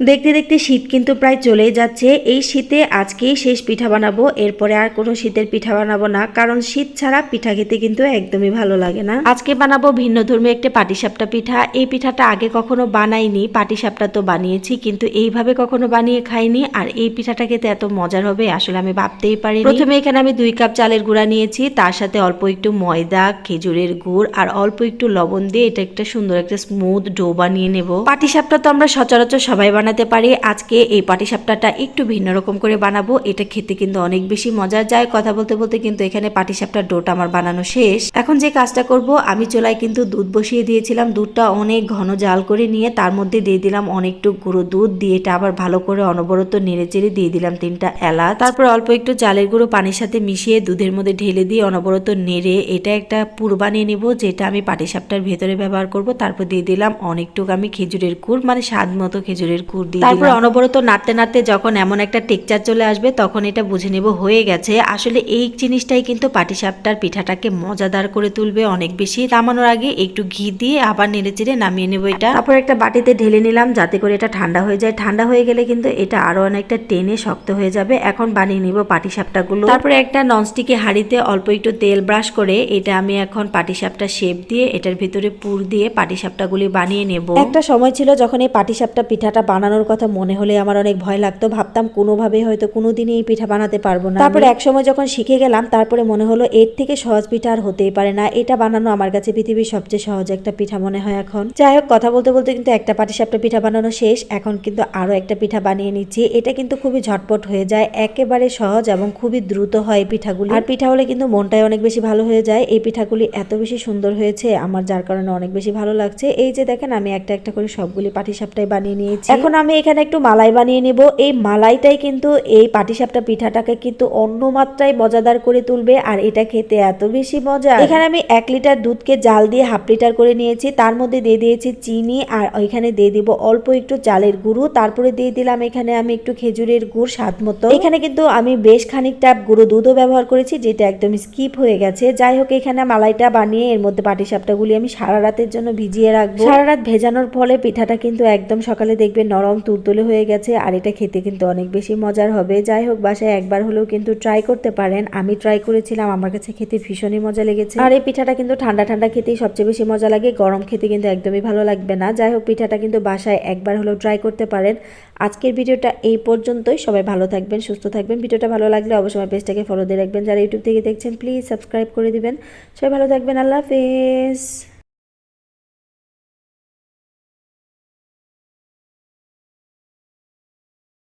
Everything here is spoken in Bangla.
দেখতে দেখতে শীত কিন্তু প্রায় চলেই যাচ্ছে। এই শীতে আজকেই শেষ পিঠা বানাবো। এরপরে আর কোনো শীতের পিঠা বানাবো না, কারণ শীত ছাড়া পিঠা খেতে কিন্তু একদমই ভালো লাগে না। আজকে বানাবো ভিন্ন ধর্মী একটা পাটিসাপটা পিঠা। এই পিঠাটা আগে কখনো বানাইনি, পাটিসাপটা তো বানিয়েছি, কিন্তু এইভাবে কখনো বানিয়ে খাইনি, আর এই পিঠাটা খেতে এত মজার হবে আসলে আমি ভাবতেই পারি প্রথমে এখানে আমি দুই কাপ চালের গুঁড়া নিয়েছি, তার সাথে অল্প একটু ময়দা, খেজুরের গুড়, আর অল্প একটু লবণ দিয়ে এটা একটা সুন্দর একটা স্মুথ ডো বানিয়ে নেব। পাটিসাপটা তো আমরা সচরাচর সবাই বানাতে পারি। আজকে এই পাটিসাপটাটা একটু ভিন্ন রকম করে বানাবো। এটা খেতে কিন্তু অনেক বেশি মজার। যায় কথা বলতে বলতে কিন্তু এখানে পাটিসাপটার ডোটা আমার বানানো শেষ। এখন যে কাজটা করব, আমি চুলায় কিন্তু দুধ বসিয়ে দিয়েছিলাম। দুধটা অনেক ঘন জাল করে নিয়ে তার মধ্যে দিয়ে দিলাম অনেকটু গুঁড়ো দুধ। দিয়ে এটা আবার ভালো করে অনবরত নেড়ে চেড়ে দিয়ে দিলাম তিনটা এলা তারপর অল্প একটু চালের গুঁড়ো পানির সাথে মিশিয়ে দুধের মধ্যে ঢেলে দিয়ে অনবরত নেড়ে এটা একটা পুর বানিয়ে নিব, যেটা আমি পাটিসাপটার ভেতরে ব্যবহার করব। তারপর দিয়ে দিলাম অনেকটুকু আমি খেজুরের গুড় মানে স্বাদ মতো খেজুরের গুড় দিয়ে তারপর অনবরত নাড়তে নাড়তে যখন এমন একটা টেকচার চলে আসবে তখন এটা বুঝে নেব হয়ে গেছে। আসলে এই জিনিসটাই কিন্তু পাটিসাপটার পিঠাটাকে মজাদার করে তুলবে অনেক বেশি। নামানোর আগে একটু ঘি দিয়ে আবার নেড়ে চেড়ে নামিয়ে নেব এটা। তারপর একটা বাটিতে ঢেলে নিলাম যাতে করে এটা ঠান্ডা হয়ে যায়। ঠান্ডা হয়ে গেলে কিন্তু এটা আরও অনেকটা টেনে শক্ত হয়ে যাবে। এখন বানিয়ে নিব পাটিসাপটাগুলো। তারপরে একটা ননস্টিকে হাঁড়িতে অল্প একটু তেল ব্রাশ করে এটা আমি এখন পাটিসাপটা শেপ দিয়ে এটার ভিতরে পুর দিয়ে পাটিসাপটাগুলি বানিয়ে নেব। একটা সময় ছিল যখন এই পাটিসাপটা পিঠাটা বানানোর কথা মনে হলে আমার অনেক ভয় লাগতো। ভাবতাম কোনোভাবে হয়তো কোনোদিনই এই পিঠা বানাতে পারব না। তারপরে এক সময় যখন শিখে গেলাম তারপরে মনে হলো এর থেকে সহজ পিঠা আর হতেই পারে না। এটা বানানো আমার কাছে পৃথিবীর সবচেয়ে সহজ একটা পিঠা মনে হয় এখন। যাই হোক কথা বলতে বলতে কিন্তু একটা পাটিসাপটা পিঠা বানানো শেষ। এখন কিন্তু আরও একটা পিঠা বানিয়ে নিচ্ছি। এটা কিন্তু খুবই ঝটপট হয়ে যায়। একেবারে সহজ এবং খুবই দ্রুত হয় এই পিঠাগুলি। আর পিঠা হলে কিন্তু মনটাই অনেক বেশি ভালো হয়ে যায়। এই পিঠাগুলি এত বেশি সুন্দর হয়েছে আমার যার কারণে অনেক বেশি ভালো লাগছে। এই যে দেখেন আমি একটা একটা করে সবগুলি পাটিসাপটাই বানিয়ে নিয়েছি। এখন আমি এখানে একটু মালাই বানিয়ে নেব। এই মালাইটাই কিন্তু এই পাটিসাপটা পিঠাটাকে কিন্তু অন্য মাত্রায় মজাদার করে তুলবে আর এটা খেতে এত বেশি মজা এখানে আমি এক লিটার দুধকে জাল দিয়ে হাফ লিটার করে নিয়েছি। তার মধ্যে দিয়ে দিয়েছি চিনি আর এখানে দিয়ে দিব অল্প একটু চালের গুঁড়ো। তারপরে দিয়ে দিলাম এখানে আমি একটু খেজুরের গুড় স্বাদ মতো। এখানে কিন্তু আমি বেশ খানিকটা গুঁড়ো দুধও ব্যবহার করেছি, যেটা একদম স্কিপ হয়ে গেছে। যাই হোক, এখানে মালাইটা বানিয়ে এর মধ্যে পাটিসাপটাগুলি আমি সারা রাতের জন্য ভিজিয়ে রাখব। সারা রাত ভেজানোর ফলে পিঠাটা কিন্তু একদম সকালে দেখবে নরম তুলতুলে হয়ে গেছে আর এটা খেতে কিন্তু অনেক বেশি মজার হবে। যাই হোক, বাসায় একবার হলেও কিন্তু ট্রাই করতে পারেন। আমি ট্রাই করেছিলাম, আমার কাছে খেতে ভীষণই মজা লেগেছে। আর এই পিঠাটা কিন্তু ঠান্ডা ঠান্ডা খেতেই সবচেয়ে বেশি মজা লাগে, গরম খেতে কিন্তু একদমই ভালো লাগবে না। যাই হোক, পিঠাটা কিন্তু বাসায় একবার হলেও ট্রাই করতে পারেন। আজকের ভিডিওটা এই পর্যন্তই। সবাই ভালো থাকবেন, সুস্থ থাকবেন। ভিডিওটা ভালো লাগলে অবশ্যই আমার পেজটাকে ফলো দিয়ে রাখবেন। যারা ইউটিউব থেকে দেখছেন প্লিজ সাবস্ক্রাইব করে দিবেন। সবাই ভালো থাকবেন, আল্লাহ হাফেজ।